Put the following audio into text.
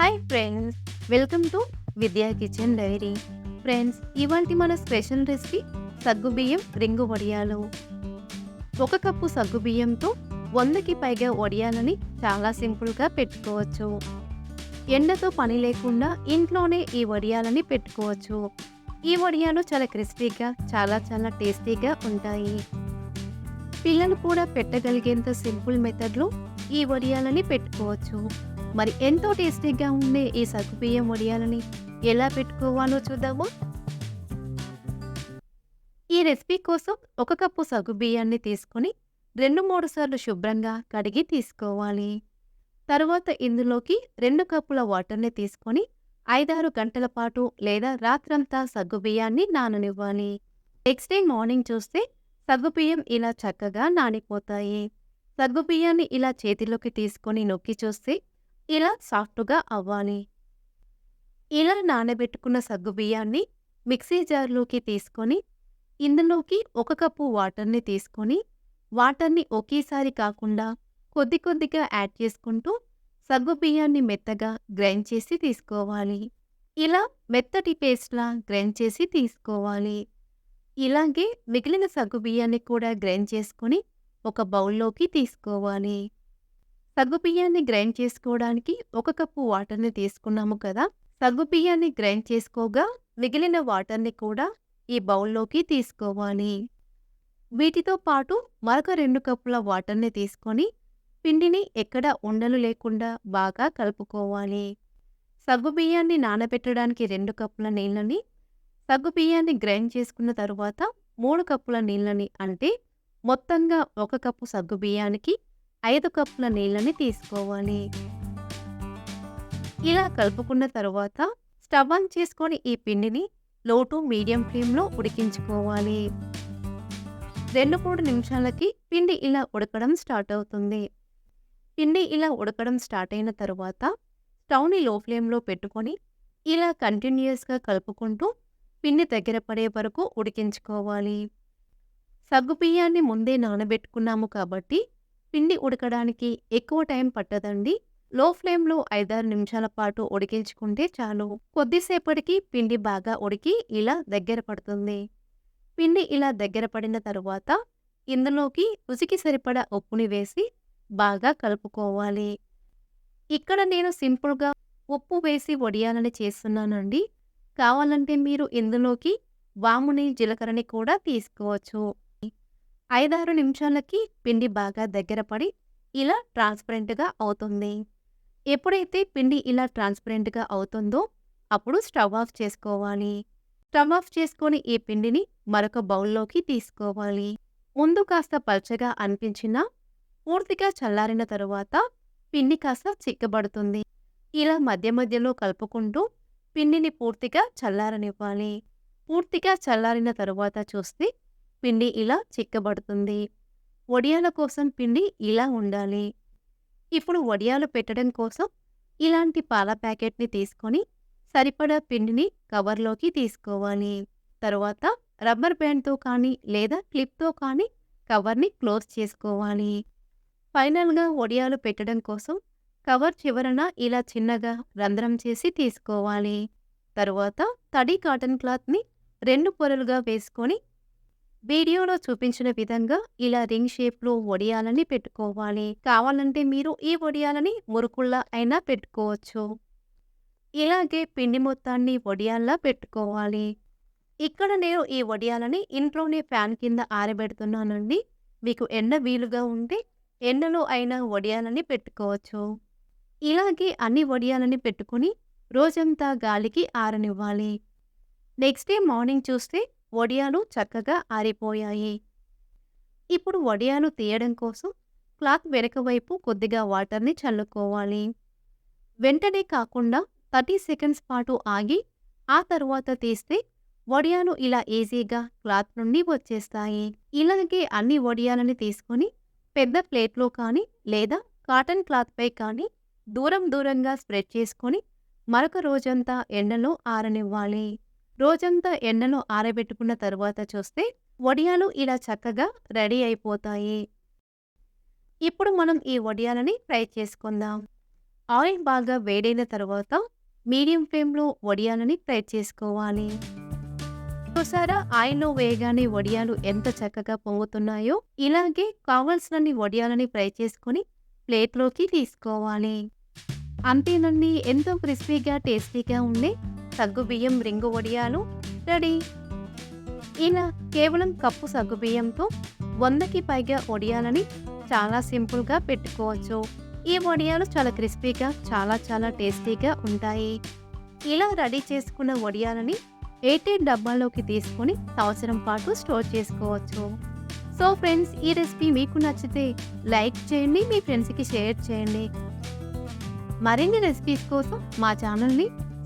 Hi friends welcome to Vidya kitchen diary friends ఇవాళ మన special recipe సగ్గుబియ్యం ring వడియాలు. ఒక కప్పు సగ్గుబియ్యంతో వందకి పైగా వడియాలని చాలా సింపుల్గా పెట్టుకోవచ్చు. ఎండతో పని లేకుండా ఇంట్లోనే ఈ వడియాలని పెట్టుకోవచ్చు. ఈ వడియాలు చాలా క్రిస్పీగా చాలా చాలా టేస్టీగా ఉంటాయి. పిల్లలు కూడా పెట్టగలిగేంత సింపుల్ మెథడ్లో ఈ వడియాలని పెట్టుకోవచ్చు. మరి ఎంతో టేస్టీగా ఉండే ఈ సగ్గుబియ్యం వడియాలని ఎలా పెట్టుకోవాలో చూద్దాము? ఈ రెసిపీ కోసం ఒక కప్పు సగ్గుబియ్యాన్ని తీసుకొని రెండు మూడు సార్లు శుభ్రంగా కడిగి తీసుకోవాలి. తరువాత ఇందులోకి రెండు కప్పుల వాటర్ని తీసుకొని ఐదారు గంటల పాటు లేదా రాత్రంతా సగ్గుబియ్యాన్ని నాననివ్వాలి. నెక్స్ట్ డే మార్నింగ్ చూస్తే సగ్గుబియ్యం ఇలా చక్కగా నానిపోతాయి. సగ్గుబియ్యాన్ని ఇలా చేతిలోకి తీసుకొని నొక్కి చూస్తే ఇలా సాఫ్ట్గా అవ్వాలి. ఇలా నానబెట్టుకున్న సగ్గుబియ్యాన్ని మిక్సీ జార్లోకి తీసుకొని ఇందులోకి ఒక కప్పు వాటర్ని తీసుకొని వాటర్ని ఒకేసారి కాకుండా కొద్ది కొద్దిగా యాడ్ చేసుకుంటూ సగ్గుబియ్యాన్ని మెత్తగా గ్రైండ్ చేసి తీసుకోవాలి. ఇలా మెత్తటి పేస్ట్లా గ్రైండ్ చేసి తీసుకోవాలి. ఇలాగే మిగిలిన సగ్గుబియ్యాన్ని కూడా గ్రైండ్ చేసుకొని ఒక బౌల్లోకి తీసుకోవాలి. సగ్గుబియ్యాన్ని గ్రైండ్ చేసుకోవడానికి ఒక కప్పు వాటర్ని తీసుకున్నాము కదా! సగ్గుబియ్యాన్ని గ్రైండ్ చేసుకోగా మిగిలిన వాటర్ని కూడా ఈ బౌల్లోకి తీసుకోవాలి. వీటితో పాటు మరొక రెండు కప్పుల వాటర్ని తీసుకొని పిండిని ఎక్కడ ఉండలు లేకుండా బాగా కలుపుకోవాలి. సగ్గుబియ్యాన్ని నానబెట్టడానికి రెండు కప్పుల నీళ్ళని సగ్గుబియ్యాన్ని గ్రైండ్ చేసుకున్న తరువాత మూడు కప్పుల నీళ్ళని అంటే మొత్తంగా ఒక కప్పు సగ్గుబియ్యానికి ఐదు కప్పుల నీళ్ళని తీసుకోవాలి. ఇలా కలుపుకున్న తర్వాత స్టవ్ ఆన్ చేసుకొని ఈ పిండిని లో టు మీడియం ఫ్లేమ్లో ఉడికించుకోవాలి. రెండు మూడు నిమిషాలకి పిండి ఇలా ఉడకడం స్టార్ట్ అవుతుంది. పిండి ఇలా ఉడకడం స్టార్ట్ అయిన తరువాత స్టవ్ని లో ఫ్లేమ్లో పెట్టుకొని ఇలా కంటిన్యూస్గా కలుపుకుంటూ పిండి దగ్గర పడే వరకు ఉడికించుకోవాలి. సగ్గుబియ్యాన్ని ముందే నానబెట్టుకున్నాము కాబట్టి పిండి ఉడకడానికి ఎక్కువ టైం పట్టదండి. లో ఫ్లేమ్లో ఐదారు నిమిషాల పాటు ఉడికించుకుంటే చాలు. కొద్దిసేపటికి పిండి బాగా ఉడికి ఇలా దగ్గర పడుతుంది. పిండి ఇలా దగ్గర పడిన తరువాత ఇందులోకి రుచికి సరిపడా ఉప్పుని వేసి బాగా కలుపుకోవాలి. ఇక్కడ నేను సింపుల్గా ఉప్పు వేసి వడియాలని చేస్తున్నానండి. కావాలంటే మీరు ఇందులోకి వాముని జీలకర్రని కూడా తీసుకోవచ్చు. ఐదారు నిమిషాలకి పిండి బాగా దగ్గర పడి ఇలా ట్రాన్స్పరెంట్గా అవుతుంది. ఎప్పుడైతే పిండి ఇలా ట్రాన్స్పరెంట్గా అవుతుందో అప్పుడు స్టవ్ ఆఫ్ చేసుకోవాలి. స్టవ్ ఆఫ్ చేసుకొని ఈ పిండిని మరొక బౌల్లోకి తీసుకోవాలి. ముందు కాస్త పల్చగా అనిపించినా పూర్తిగా చల్లారిన తరువాత పిండి కాస్త చిక్కబడుతుంది. ఇలా మధ్య మధ్యలో కలుపుకుంటూ పిండిని పూర్తిగా చల్లారనివ్వాలి. పూర్తిగా చల్లారిన తరువాత చూస్తే పిండి ఇలా చిక్కబడుతుంది. వడియాల కోసం పిండి ఇలా ఉండాలి. ఇప్పుడు వడియాలు పెట్టడం కోసం ఇలాంటి పాల ప్యాకెట్ని తీసుకొని సరిపడా పిండిని కవర్లోకి తీసుకోవాలి. తరువాత రబ్బర్ బ్యాండ్తో కానీ లేదా క్లిప్తో కానీ కవర్ని క్లోజ్ చేసుకోవాలి. ఫైనల్గా వడియాలు పెట్టడం కోసం కవర్ చివరన ఇలా చిన్నగా రంధ్రం చేసి తీసుకోవాలి. తరువాత తడి కాటన్ క్లాత్ని రెండు పొరలుగా వేసుకొని వీడియోలో చూపించిన విధంగా ఇలా రింగ్ షేప్లో వడియాలని పెట్టుకోవాలి. కావాలంటే మీరు ఈ వడియాలని మురుకుల్లా అయినా పెట్టుకోవచ్చు. ఇలాగే పిండి మొత్తాన్ని వడియాల్లా పెట్టుకోవాలి. ఇక్కడ నేను ఈ వడియాలని ఇంట్లోనే ఫ్యాన్ కింద ఆరబెడుతున్నానండి. మీకు ఎండ వీలుగా ఉంటే ఎండలో అయినా వడియాలని పెట్టుకోవచ్చు. ఇలాగే అన్ని వడియాలని పెట్టుకుని రోజంతా గాలికి ఆరనివ్వాలి. నెక్స్ట్ డే మార్నింగ్ చూస్తే వడియాలు చక్కగా ఆరిపోయాయి. ఇప్పుడు వడియాలు తీయడం కోసం క్లాత్ వెనక వైపు కొద్దిగా వాటర్ని చల్లుకోవాలి. వెంటనే కాకుండా థర్టీ సెకండ్స్ పాటు ఆగి ఆ తర్వాత తీస్తే వడియాలు ఇలా ఈజీగా క్లాత్ నుండి వచ్చేస్తాయి. ఇలాగే అన్ని వడియాలని తీసుకొని పెద్ద ప్లేట్లో కానీ లేదా కాటన్ క్లాత్పై కానీ దూరం దూరంగా స్ప్రెడ్ చేసుకొని మరొక రోజంతా ఎండలో ఆరనివ్వాలి. రోజంతా ఎండలో ఆరబెట్టుకున్న తరువాత చూస్తే వడియాలు ఇలా చక్కగా రెడీ అయిపోతాయి. ఇప్పుడు మనం ఈ వడియాలని ఫ్రై చేసుకుందాం. ఆయిల్ బాగా వేడైన తర్వాత మీడియం ఫ్లేమ్లో వడియాలని ఫ్రై చేసుకోవాలి. చూసారా? ఆయిల్లో వేయగానే వడియాలు ఎంత చక్కగా పొంగుతున్నాయో ఇలాగే కావలసినన్ని వడియాలని ఫ్రై చేసుకొని ప్లేట్లోకి తీసుకోవాలి. అంతేనండి ఎంతో క్రిస్పీగా టేస్టీగా ఉండే సగ్గుబియ్యం రింగు వడియాలు రెడీ. ఇలా కేవలం కప్పు సగ్గుబియ్యంతో వందకి పైగా వడియాలని చాలా సింపుల్గా పెట్టుకోవచ్చు. ఈ వడియాలు చాలా క్రిస్పీగా చాలా చాలా టేస్టీగా ఉంటాయి. ఇలా రెడీ చేసుకున్న వడియాలని ఎయిటెడ్ డబ్బాలోకి తీసుకొని సంవత్సరం పాటు స్టోర్ చేసుకోవచ్చు. సో ఫ్రెండ్స్ ఈ రెసిపీ మీకు నచ్చితే లైక్ చేయండి మీ ఫ్రెండ్స్కి షేర్ చేయండి. మరిన్ని రెసిపీస్ కోసం మా ఛానల్ని